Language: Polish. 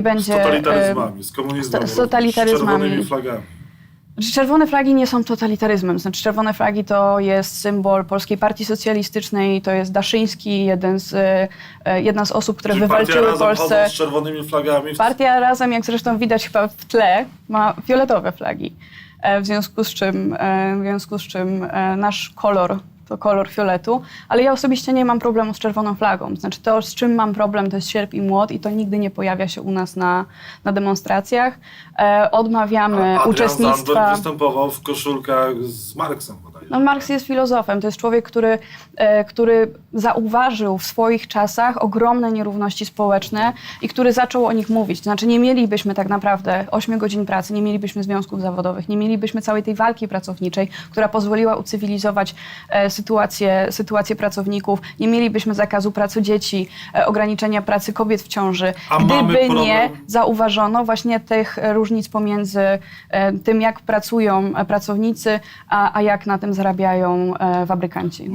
Z będzie... e, totalitaryzmami, z komunizmem, z totalitaryzmami. z czerwonymi flagami. Znaczy, Czerwone flagi nie są totalitaryzmem. Znaczy, czerwone flagi to jest symbol Polskiej Partii Socjalistycznej, to jest Daszyński, jeden z, e, jedna z osób, które Czy partia wywalczyły razem Polsce. chodzą z czerwonymi flagami? Partia razem, jak zresztą widać chyba w tle, ma fioletowe flagi. E, W związku z czym, e, w związku z czym e, nasz kolor to kolor fioletu, ale ja osobiście nie mam problemu z czerwoną flagą. Znaczy to, z czym mam problem, to jest sierp i młot i to nigdy nie pojawia się u nas na, na demonstracjach. E, odmawiamy Adrian uczestnictwa... Zandberg występował w koszulkach z Marksem bodajże. No, Marks jest filozofem. To jest człowiek, który, e, który zauważył w swoich czasach ogromne nierówności społeczne i który zaczął o nich mówić. Znaczy nie mielibyśmy tak naprawdę 8 godzin pracy, nie mielibyśmy związków zawodowych, nie mielibyśmy całej tej walki pracowniczej, która pozwoliła ucywilizować e, sytuację, sytuację pracowników, nie mielibyśmy zakazu pracy dzieci, e, ograniczenia pracy kobiet w ciąży, A gdyby nie zauważono właśnie tych e, różnic pomiędzy e, tym, jak pracują pracownicy, a, a jak na tym zarabiają fabrykanci.